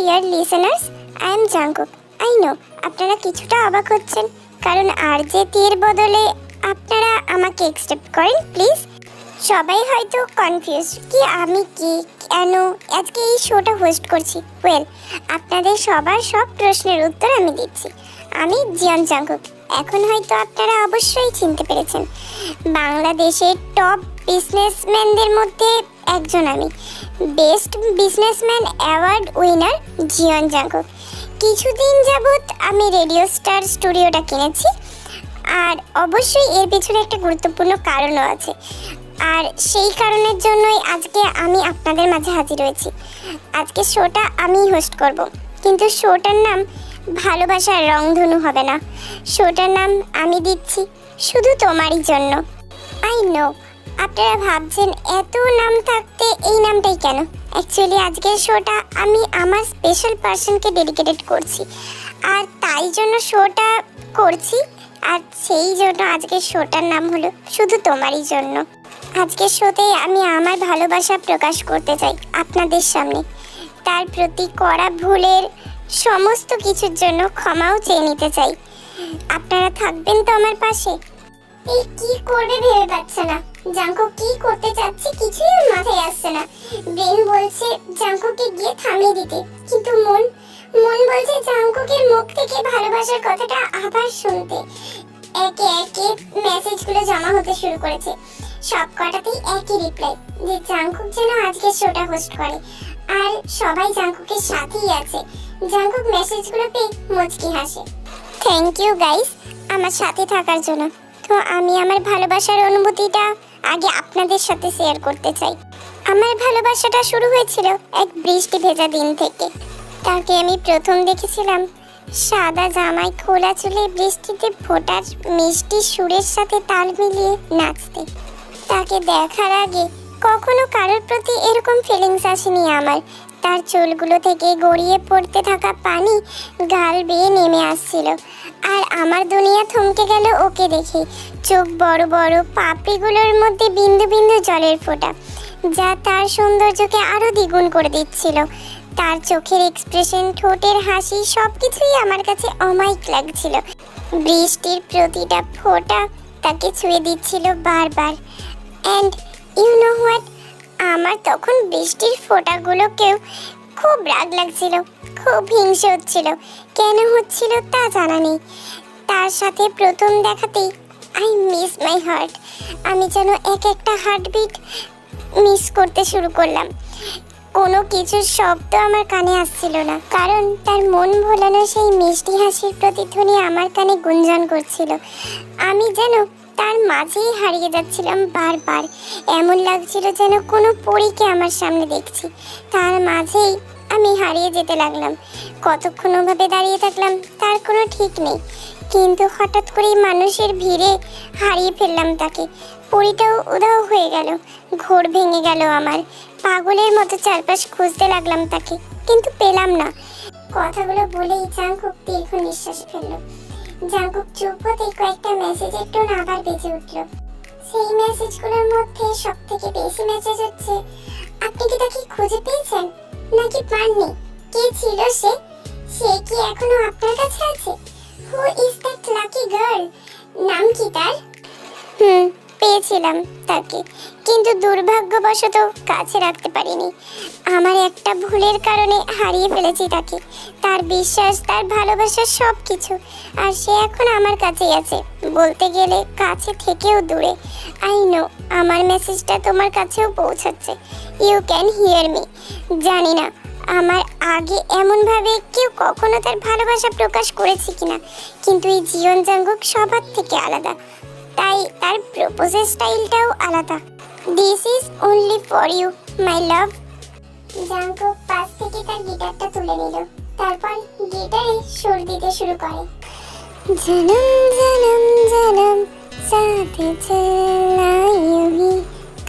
Dear listeners I am Jungkook I know আপনারা কিছুটা অবাক হচ্ছেন, কারণ আর যে তীর বদলে আপনারা আমাকে একসেপ্ট করেন প্লিজ সবাই হয়তো কনফিউজ কি আমি কি, কেন আজকে এই শোটা হোস্ট করছি। ওয়েল আপনাদের সবার সব প্রশ্নের উত্তর আমি দিচ্ছি। আমি জিয়ন জাঙ্কুক এখন হয়তো আপনারা অবশ্যই চিনতে পেরেছেন। বাংলাদেশের টপ বিজনেসম্যানদের মধ্যে একজন আমি। Best businessman award winner Jeon Jungkook. কিছুদিন যাবৎ আমি রেডিও স্টার স্টুডিওটা কিনেছি, আর অবশ্যই এর পিছনে একটা গুরুত্বপূর্ণ কারণও আছে। আর সেই কারণের জন্যই আজকে আমি আপনাদের মাঝে হাজির হয়েছি। আজকে শোটা আমিই হোস্ট করব, কিন্তু শোটার নাম ভালোবাসার রংধনু হবে না। শোটার নাম আমি দিচ্ছি শুধু তোমারই জন্য। আই নো আপনারা ভাবছেন, এত নাম থাকতে এই নামটাই কেন? অ্যাকচুয়ালি আজকের শোটা আমি আমার স্পেশাল পার্সনকে ডেডিকেটেড করছি। আর তাই জন্য শোটা করছি, আর সেই জন্য আজকের শোটার নাম হলো শুধু তোমারই জন্য। আজকের শোতে আমি আমার ভালোবাসা প্রকাশ করতে চাই আপনাদের সামনে। তার প্রতি করা ভুলের সমস্ত কিছুর জন্য ক্ষমাও চেয়ে নিতে চাই। আপনারা থাকবেন তো আমার পাশে? এই কি করবে ভেবে পাচ্ছে না? জাঙ্কু কি করতে চাচ্ছে কিছুই ওর মাথায় আসছে না। ব্রেন বলছে জাঙ্কুকে গিয়ে থামিয়ে দিতে। কিন্তু মন মন বলছে জাঙ্কুকের মুখ থেকে ভালোবাসার কথাটা আবার শুনতে। একে একে মেসেজগুলো জমা হতে শুরু করেছে। সব কটাতেই একই রিপ্লাই যে জাঙ্কুক যেন আজকের শোটা হোস্ট করে। আর সবাই জাঙ্কুকের সাথেই আছে। জাঙ্কুক মেসেজগুলো পেয়ে মুচকি হাসে। থ্যাংক ইউ গাইস আমার সাথে থাকার জন্য। তো আমি আমার ভালোবাসার অনুভূতিটা আগে আপনাদের সাথে শেয়ার করতে চাই। আমার ভালোবাসাটা শুরু হয়েছিল এক বৃষ্টি ভেজা দিন থেকে। তাকে আমি প্রথম দেখেছিলাম। সাদা জামায় খোলা চুলে বৃষ্টিতে ফোটার মিষ্টি সুরের সাথে তাল মিলিয়ে নাচতে। তাকে দেখার আগে কখনো কারোর প্রতি এরকম ফিলিংস আসেনি আমার। তার চুলগুলো থেকে গড়িয়ে পড়তে থাকা পানি গাল বেয়ে নেমে আসছিল। আর আমার দুনিয়া থমকে গেল ওকে দেখে চোখ বড় বড় পাপড়িগুলোর মধ্যে বিন্দু বিন্দু জলের ফোঁটা, যা তার সৌন্দর্যকে আরও দ্বিগুণ করে দিচ্ছিল। তার চোখের এক্সপ্রেশন, ঠোঁটের হাসি সব কিছুই আমার কাছে অমায়িক লাগছিল। বৃষ্টির প্রতিটা ফোঁটা তাকে ছুঁয়ে দিচ্ছিল বারবার। অ্যান্ড ইউ নো হোয়াট আমার তখন বৃষ্টির ফোঁটাগুলোকেও খুব রাগ লাগছিল, খুব হিংসে হচ্ছিল। কেন হচ্ছিল তা জানা নেই। তার সাথে প্রথম দেখাতেই আই মিস মাই হার্ট আমি যেন এক একটা হার্টবিট মিস করতে শুরু করলাম। কোনো কিছুর শব্দ আমার কানে আসছিল না, কারণ তার মন ভোলানো সেই মিষ্টি হাসির প্রতিধ্বনি আমার কানে গুঞ্জন করছিল। আমি যেন তার মাঝেই হারিয়ে যাচ্ছিলাম বারবার। এমন লাগছিল যেন কোনো পরীকে আমার সামনে দেখছি। তার মাঝেই আমি হারিয়ে যেতে লাগলাম। কতক্ষণ ওভাবে দাঁড়িয়ে থাকলাম তার কোনো ঠিক নেই। কিন্তু হঠাৎ করেই মানুষের ভিড়ে হারিয়ে ফেললাম তাকে। পরিটাও উধাও হয়ে গেল, ঘোর ভেঙে গেল আমার। পাগলের মতো চারপাশ খুঁজতে লাগলাম তাকে, কিন্তু পেলাম না। কথাগুলো বলেই চাং খুব দীর্ঘ নিঃশ্বাস ফেলল। জাঙ্কুক চুপ হতে কয়েকটা মেসেজের টোন আবার বেজে উঠল। সেই মেসেজগুলোর মধ্যে সব থেকে বেশি মেসেজ হচ্ছে, আপনি কি তাকে খুঁজে পেয়েছেন? নাকি পাননি? কে ছিল সে? সে কি এখনও আপনার কাছে আছে? Who is that lucky girl নাম কি তার? হুম। পেয়েছিলাম তাকে। কিন্তু দুর্ভাগ্যবশত কাছে রাখতে পারিনি। আমার একটা ভুলের কারণে হারিয়ে ফেলেছি তাকে। তার বিশ্বাস, তার ভালোবাসা সব কিছু আর সে এখন আমার কাছেই আছে। বলতে গেলে কাছে থেকেও দূরে। আই নো আমার মেসেজটা তোমার কাছেও পৌঁছাচ্ছে। ইউ ক্যান হিয়ার মি জানি না, আমার আগে এমনভাবে কেউ কখনো তার ভালোবাসা প্রকাশ করেছে কিনা। কিন্তু এই জীবন জাঙ্গুক সবার থেকে আলাদা। তাই তার প্রপোজের স্টাইলটাও আলাদা this is only for you my love Jungkook পাশ থেকে তার গিটারটা তুলে নিল তারপর গিটারে সুর দিতে শুরু করে জনম জনম জনম साथ चलना यूं ही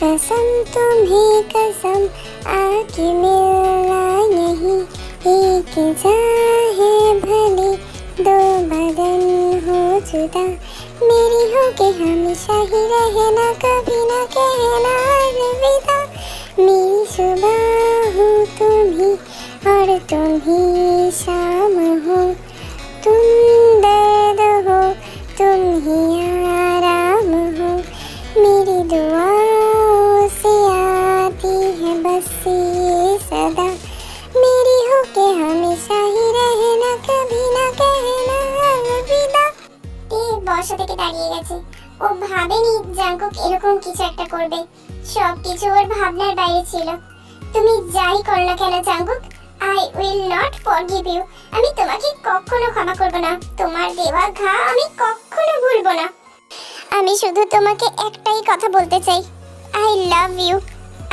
कसम तुम्हें कसम आके मिलना यही एक चाहे भले दो बदन हो जुदा मेरी हो के हमेशा ही रहना कभी ना कहना अलविदा मेरी सुबह हूँ तुम ही और तुम ही शाम हो तुम ভাবেনি জাঙ্কুক এরকম কিছু একটা করবে। সব কিছু ওর ভাবনার বাইরে ছিল। তুমি যাই করো না কেন Jungkook I will not forgive you আমি তোমাকে কখনো ক্ষমা করব না। তোমার দেওয়া ঘা আমি কখনো ভুলবো না। আমি শুধু তোমাকে একটাই কথা বলতে চাই। I love you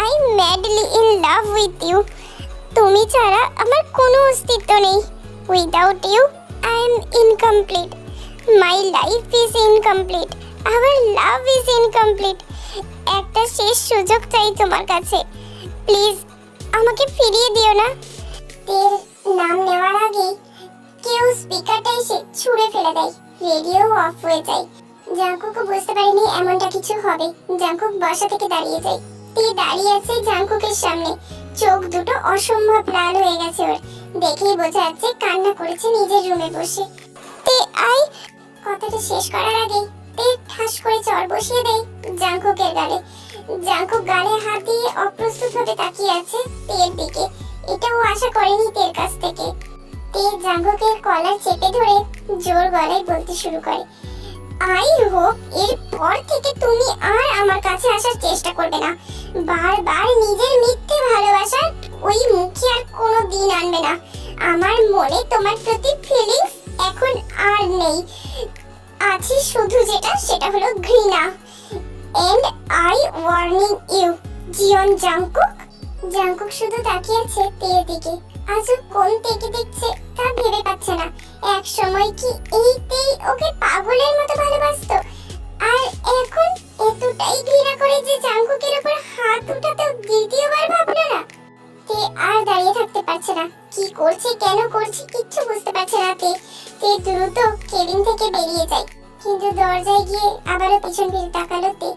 I madly in love with you তুমি ছাড়া আমার কোনো অস্তিত্ব নেই। Without you I am incomplete my life is incomplete our love is incomplete একটা শেষ সুযোগ চাই তোমার কাছে। প্লিজ আমাকে ফিরিয়ে দিও না। তের নাম নেওয়ার আগে কেউ স্পিকারটা এসে ছুঁড়ে ফেলে দেয়। রেডিও অফ হয়ে যায়। জাঙ্কুকও বুঝতে পারেনি এমনটা কিছু হবে। জাঙ্কুক বাসা থেকে দাঁড়িয়ে যায়। তে দাঁড়িয়ে আছে জাঙ্কুকের সামনে। চোখ দুটো অসম্ভব লাল হয়ে গেছে ওর। দেখেই বোঝা যাচ্ছে কান্না করেছে নিজের রুমে বসে। তে আই কথাটা শেষ করার আগে তে ঠাস করে চর বসিয়ে দেয় জাঙ্কুকের গালে। জাঙ্কুক গালে হাত দিয়ে অপ্রস্তুত ভাবে তাকিয়ে আছে তের দিকে। এটাও আশা করেনি তের কাছ থেকে। তে জাঙ্কুকের কলার চেপে ধরে জোর গলায় বলতে শুরু করে, আই হোপ এরপর থেকে তুমি আর আমার কাছে আসার চেষ্টা করবে না। বারবার নিজের মিথ্যে ভালোবাসার ওই মুখে আর কোনো দিন আনবে না। আমার মনে তোমার প্রতি ফিলিংস এখন আর নেই। আছে শুধু যেটা, সেটা হলো ঘৃণা। And I warning you Jeon Jungkook Jungkook শুধু তাকিয়ে আছে তের দিকে। আজও কোন তেকে দেখছে তা ভেবে পাচ্ছে না। এক সময় কি এই তেই ওকে পাগলের মতো ভালোবাসতো? আর এখন এতটাই ঘৃণা করে যে জাংকুকের উপর হাত উঠাতে দ্বিতীয়বার ভাবলো না। তে আর দাঁড়িয়ে থাকতে পারছে না। কি করছে, কেন করছে, কিচ্ছু বুঝতে পারছে না। তে তে দ্রুত কেবিন থেকে বেরিয়ে যায়। কিন্তু দরজায় গিয়ে আবারও পিছন ফিরে তাকালো তে।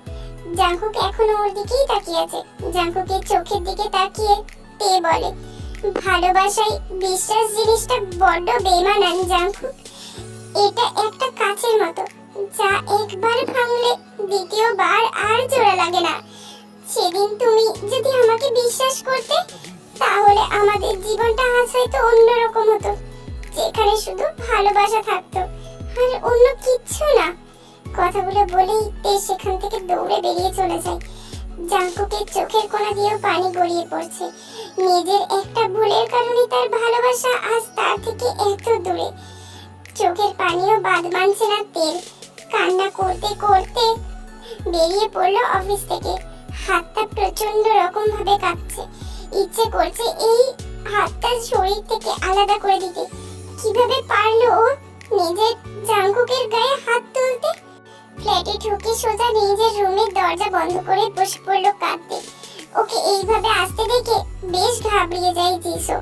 জাঙ্কুক এখনও ওর দিকেই তাকিয়ে আছে। জাঙ্কুকের চোখের দিকে তাকিয়ে তে বলে, ভালোবাসায় বিশ্বাস জিনিসটা বড্ড বেমানান জাঙ্কুক। এটা একটা কাচের মতো, যা একবার ভাঙলে দ্বিতীয়বার আর জোড়া লাগে না। সেদিন তুমি যদি আমাকে বিশ্বাস করতে তাহলে আমাদের জীবনটা আজ হয়তো অন্যরকম হতো। যেখানে শুধু ভালোবাসা থাকতো, আর অন্য কিচ্ছু না। কথাগুলো বলেই তে সেখান থেকে দৌড়ে বেরিয়ে চলে যায়। জাঙ্কুকের চোখের কোণা দিয়েও পানি গড়িয়ে পড়ছে। নিজের একটা ভুলের কারণে তার ভালোবাসা আজ তার থেকে এত দূরে। চোখের পানিও বাদ মানছে না তেল। কান্না করতে করতে বেরিয়ে পড়ল অফিস থেকে। হাতটা প্রচণ্ড রকম ভাবে কাঁপছে ইচ্ছে করছে এই হাতটা শরীর থেকে আলাদা করে দিতে। কীভাবে পারল ও নিজের জাঙ্কুকের গায়ে হাত তুলতে? ফ্ল্যাটে ঢুকে সোজা নিজের রুমের দরজা বন্ধ করে বসে পড়ল কাঁদতে। ওকে এইভাবে আসতে দেখে বেশ ঘাবড়িয়ে যায় জিসো।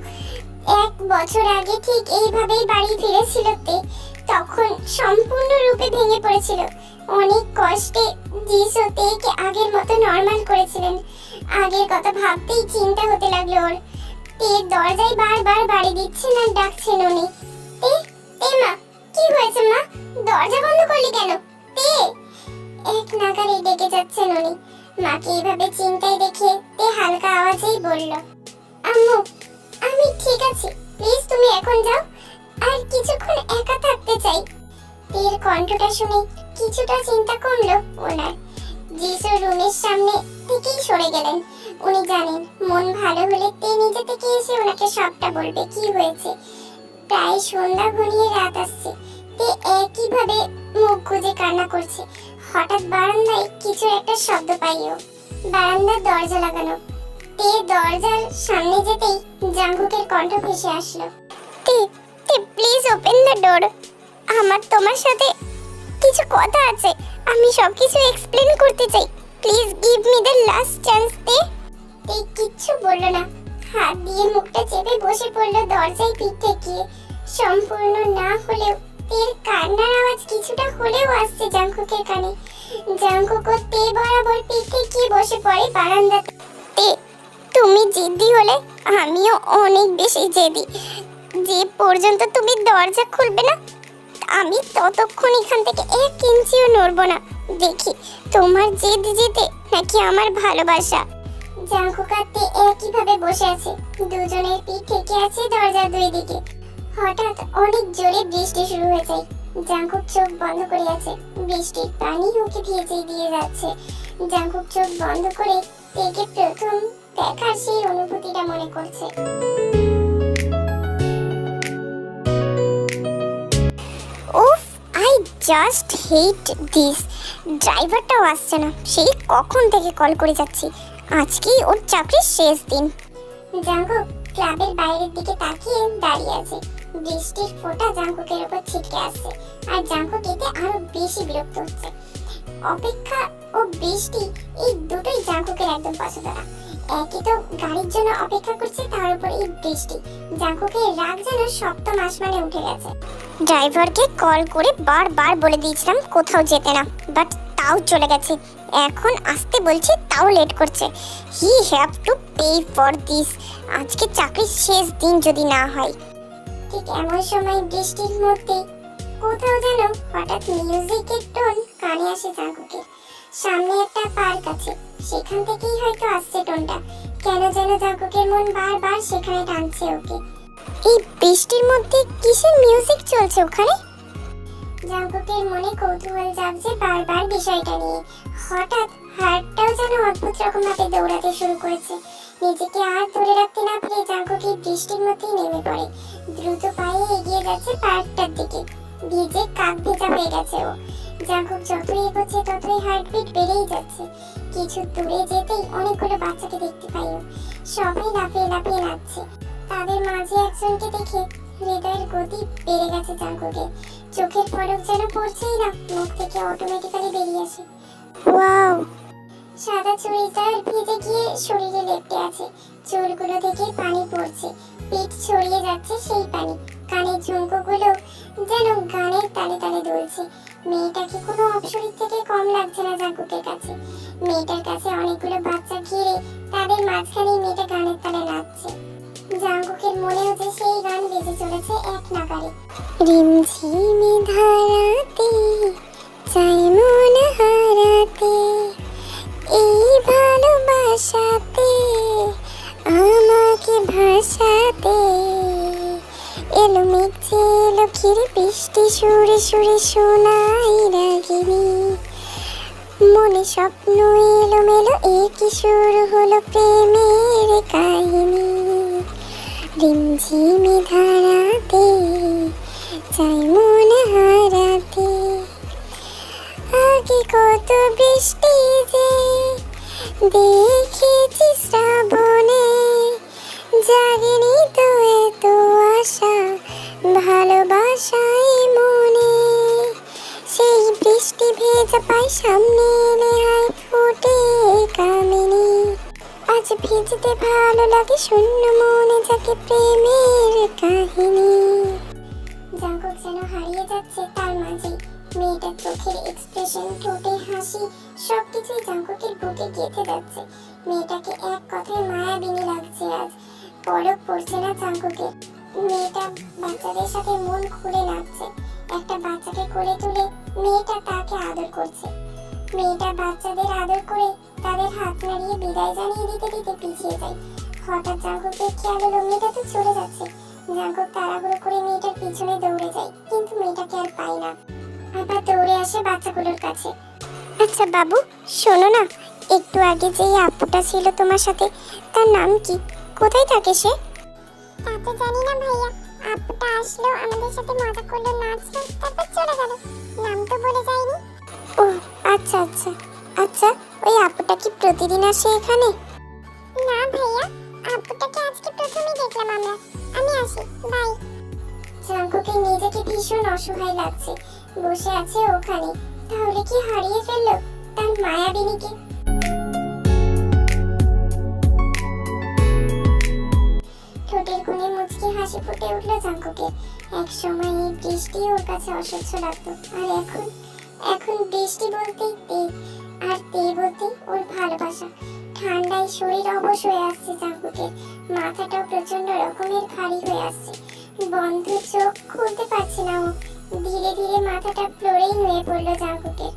এক বছর আগে ঠিক এইভাবেই বাড়ি ফিরেছিল তে। তখন সম্পূর্ণ রূপে ভেঙে পড়েছিল। অনেক কষ্টে জিসো তেকে আগের মতো নর্মাল করেছিলেন। আগের কথা ভাবতেই চিন্তা হতে লাগল ওর। তের দরজায় বারবার বাড়ি দিচ্ছেন আর ডাকছেন উনি। তে তে মা, কি হয়েছে মা? দরজা বন্ধ করলি কেন? তে এক নাগারে ডেকে যাচ্ছেন উনি। মাকে এভাবে চিন্তায় দেখে তে হালকা আওয়াজেই বলল, আম্মু, আমি ঠিক আছি। প্লিজ তুমি এখন যাও। আর কিছুক্ষণ একা থাকতে চাই। তের কণ্ঠটা শুনে কিছুটা চিন্তা করল ওনার। যিশু রুমের সামনে থেকেই সরে গেলেন। উনি জানেন, মন ভালো হলে তে নিজে থেকে এসে ওনাকে সবটা বলবে, কি হয়েছে। প্রায় সন্ধ্যা ঘনিয়ে রাত আসছে। তে একইভাবে মুখ গুজে কান্না করছে। হঠাৎ বারান্দায় কিছু একটা শব্দ পাইও বারান্দার দরজা লাগানো। তে দরজার সামনে যেতেই জাঙ্গুকের কণ্ঠ ভেসে আসলো। তে তে প্লিজ ওপেন দ্য ডোর আমার তোমার সাথে কিছু কথা আছে। আমি সব কিছু এক্সপ্লেন করতে চাই। Please give me the last chance তে তে কিচ্ছু বলল না। হাত দিয়ে মুখটা চেপে বসে পড়ল দরজায় পিঠ ঠেকিয়ে সম্পূর্ণ না হলেও তের কান্নার আওয়াজ কিছুটা হলেও আসছে জাঙ্কুকের কানে। জাঙ্কুকও তে বরাবর পিঠ ঠেকিয়ে বসে পড়ে বারান্দাতে তে তুমি জেদি হলে আমিও অনেক বেশি জেদি। যে পর্যন্ত তুমি দরজা খুলবে না আমি ততক্ষণ এখান থেকে এক ইঞ্চিও নড়বো না। দেখি, তোমার জেদ জেদে নাকি আমার ভালোবাসা? জাঙ্কুকাতে একইভাবে বসে আছে, দুজনের পিঠ থেকে আছে দরজার দুই দিকে হঠাৎ অনেক জোরে বৃষ্টি শুরু হয়ে যায়। জাঙ্কুক চোখ বন্ধ করে আছে, বৃষ্টির পানি ওকে ভিজে দিয়ে যাচ্ছে। জাঙ্কুক চোখ বন্ধ করে থেকে প্রথম দেখার সেই অনুভূতিটা মনে করছে। জাস্ট হেট দিস ড্রাইভারটাও আসছে না। সেই কখন থেকে কল করে যাচ্ছি। আজকেই ওর চাকরির শেষ দিন। জাঙ্কুক ক্লাবের বাইরের দিকে তাকিয়ে দাঁড়িয়ে আছে। বৃষ্টির ফোঁটা জাঙ্কুকের উপর ছিটকে আসছে। আর জাঙ্কুক এতে আরও বেশি বিরক্ত হচ্ছে। অপেক্ষা ও বৃষ্টি এই দুটোই জাঙ্কুকের একদম পছন্দ না। একই তো গাড়ির জন্য অপেক্ষা করছে তার উপর এই বৃষ্টি। জাঙ্কুকের রাগ যেন সপ্তম আসমানে উঠে গেছে। ড্রাইভারকে কল করে বারবার বলে দিয়েছিলাম কোথাও যেতে না, বাট তাও চলে গেছে। এখন আসতে বলছি তাও লেট করছে। He have to pay for this আজকে চাকরির শেষ দিন যদি না হয়। ঠিক এমন সময় বৃষ্টির মধ্যে কোথাও যেন হঠাৎ মিউজিকের টোন কানে আসে জাঙ্কুকের সামনে একটা পার্ক আছে। সেখান থেকেই হয়তো আসছে টোনটা। কেন যেন জাঙ্কুকের মন বারবার সেখানে টানছে ওকে। এই বৃষ্টির মধ্যে কিসের মিউজিক চলছে ওখানে? জাঙ্কুকের মনে কৌতূহল জাগছে বারবার বিষয়টা নিয়ে। হঠাৎ হার্টটাও যেন অদ্ভুত রকম ভাবে দৌড়াতে শুরু করেছে। নিজেকে আর ধরে রাখতে না পেরে জাঙ্কুকি বৃষ্টির মধ্যেই নেমে পড়ে। দ্রুত পায়ে এগিয়ে যাচ্ছে পার্কটার দিকে। ভিজে কাক ভেজা হয়ে গেছে ও। জাঙ্কুক যতই এগোচ্ছে ততই হার্টবিট বেড়েই যাচ্ছে। কিছু দূরে যেতেই অনেকগুলো বাচ্চাকে দেখতে পাই ও সবাই লাফিয়ে লাফিয়ে নাচছে। তাদের মাঝে একজনকে দেখে হৃদয়ের গতি বেড়ে গেছে জাঙ্কুকে। চোখের পলক যেন পড়ছেই না, মুখ থেকে অটোমেটিক্যালি বেরিয়ে আসে। ওয়াও! সাদা চুড়িদার ভিজে গিয়ে শরীরে লেপটে আছে। চুলগুলো থেকে পানি পড়ছে। পিঠ ছড়িয়ে যাচ্ছে সেই পানি। কানের ঝুমকোগুলো যেন গানের তালে তালে দুলছে। মেয়েটাকে কোনো অপসরীর থেকে কম লাগছে না জাঙ্কুকের কাছে? মেয়েটার কাছে অনেকগুলো বাচ্চা ঘিরে তাদের মাঝখানে মেয়েটা গানের তালে নাচছে। জাঙ্কুকের মনে হচ্ছে সেই গান বেজে চলেছে এক নাগারে। রিমঝিমি ধারাতে চাই মন হারাতে, এই ভালোবাসাতে, আমাকে ভাসাতে, এলো মেঘে ঘিরে বৃষ্টি সুরে সুরে শোনাই রাগিনী। মনে স্বপ্ন এলো মেলো একই শুরু হলো প্রেমের কাহিনী? রিমঝিমি ধারাতে চাই মন হারাতে। আগে কত বৃষ্টি যে দেখেছি শ্রাবণে। সামনে এলে ফুটে কামিনী। আজ ভিজতে ভালো লাগে শূন্য মনে যাকে প্রেমের কাহিনী। জাঙ্কুক যেন হারিয়ে যাচ্ছে তার মাঝে। মেয়েটার চোখের এক্সপ্রেশন ঠোঁটে হাসি, সবকিছুই জাঙ্কুকের বুকে গেঁথে যাচ্ছে। মেয়েটাকে এক কথায় মায়াবিনী লাগছে আজ। পলক পড়ছে না জাঙ্কুকের। মেয়েটা বাচ্চাদের সাথে মন খুলে নাচছে। একটা বাচ্চাকে কোলে তুলে মেয়েটা তাকে আদর করছে। মেয়েটা বাচ্চাদের আদর করে তাদের হাত নাড়িয়ে বিদায় জানিয়ে দিতে দিতে পিছিয়ে যায়। হঠাৎ জাঙ্কুকের খেয়াল হলো মেয়েটা তো চলে যাচ্ছে। জাঙ্কুক তাড়াহুড়ো করে মেয়েটার পিছনে দৌড়ে যায়, কিন্তু মেয়েটাকে আর পায় না। আবার দৌড়ে আসে বাচ্চাগুলোর কাছে। আচ্ছা বাবু, শোনো না, একটু আগে যে এই আপুটা ছিল তোমার সাথে, তার নাম কি? কোথায় থাকে সে? তো জানি না ভাইয়া। আপুটা আসলো আমাদের সাথে মজা করল, নাচলো, তারপর চলে গেল। নাম তো বলে যায়নি ও আচ্ছা আচ্ছা। আচ্ছা ওই আপুটা কি প্রতিদিন আসে এখানে? না ভাইয়া আপুটাকে আজকে প্রথমে দেখলাম আমরা। আমি আসি বাই। জাঙ্কুকে নিজেকে ভীষণ অসহায় লাগছে। বসে আছে ওখানে। তাহলে কি হারিয়ে ফেলল? তার মায়াবিনীকে। ঠোঁটের কোণে মুচকি হাসি ফুটে উঠল জাঙ্কুকে। এক সময় এই বৃষ্টি ওর কাছে অসহ্য লাগতো। আর এখন? এখন বৃষ্টি বলতে আর তে বলতে ওর ভালোবাসা। ঠান্ডায় শরীর অবশ হয়ে আসছে জাহুকের মাথাটাও প্রচণ্ড রকমের ভারী হয়ে আসছে। বন্ধ চোখ খুলতে পারছে না ও। ধীরে ধীরে মাথাটা ফ্লোরেই হয়ে পড়ল জাঙ্কুকের